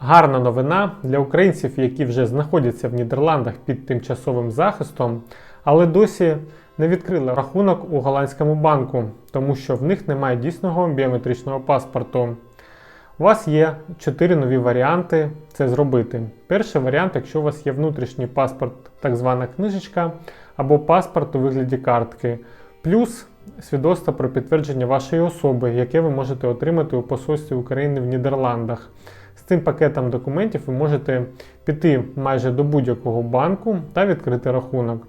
Гарна новина для українців, які вже знаходяться в Нідерландах під тимчасовим захистом, але досі не відкрили рахунок у голландському банку, тому що в них немає дійсного біометричного паспорту. У вас є чотири нові варіанти це зробити. Перший варіант, якщо у вас є внутрішній паспорт, так звана книжечка, або паспорт у вигляді картки, плюс свідоцтво про підтвердження вашої особи, яке ви можете отримати у посольстві України в Нідерландах. Цим пакетом документів ви можете піти майже до будь-якого банку та відкрити рахунок.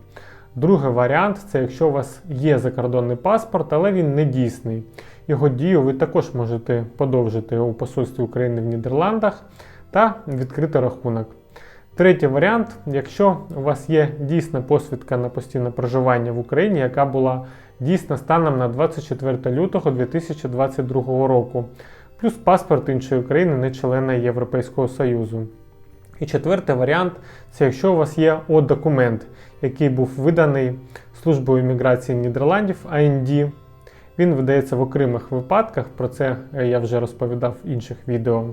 Другий варіант це якщо у вас є закордонний паспорт, але він не дійсний. Його дію ви також можете подовжити у посольстві України в Нідерландах та відкрити рахунок. Третій варіант, якщо у вас є дійсна посвідка на постійне проживання в Україні, яка була дійсна станом на 24 лютого 2022 року, плюс паспорт іншої країни, не члена Європейського Союзу. І четвертий варіант це якщо у вас є О-документ, який був виданий Службою імміграції Нідерландів АНД. Він видається в окремих випадках, про це я вже розповідав в інших відео.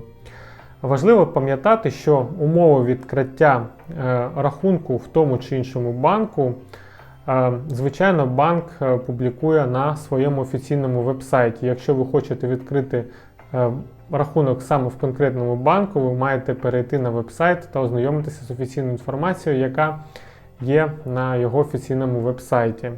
Важливо пам'ятати, що умови відкриття е, рахунку в тому чи іншому банку, е, звичайно, банк е, публікує на своєму офіційному вебсайті. Якщо ви хочете відкрити е, рахунок саме в конкретному банку, ви маєте перейти на вебсайт та ознайомитися з офіційною інформацією, яка є на його офіційному вебсайті.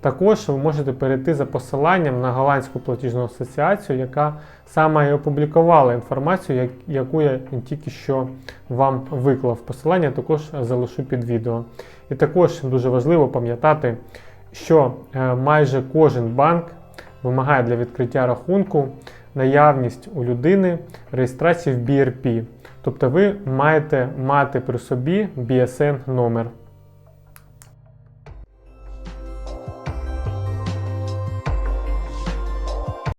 Також ви можете перейти за посиланням на голландську платіжну асоціацію, яка саме і опублікувала інформацію, яку я тільки що вам виклав. Посилання також залишу під відео. І також дуже важливо пам'ятати, що е, майже кожен банк вимагає для відкриття рахунку наявність у людини реєстрації в BRP. Тобто ви маєте мати при собі BSN номер.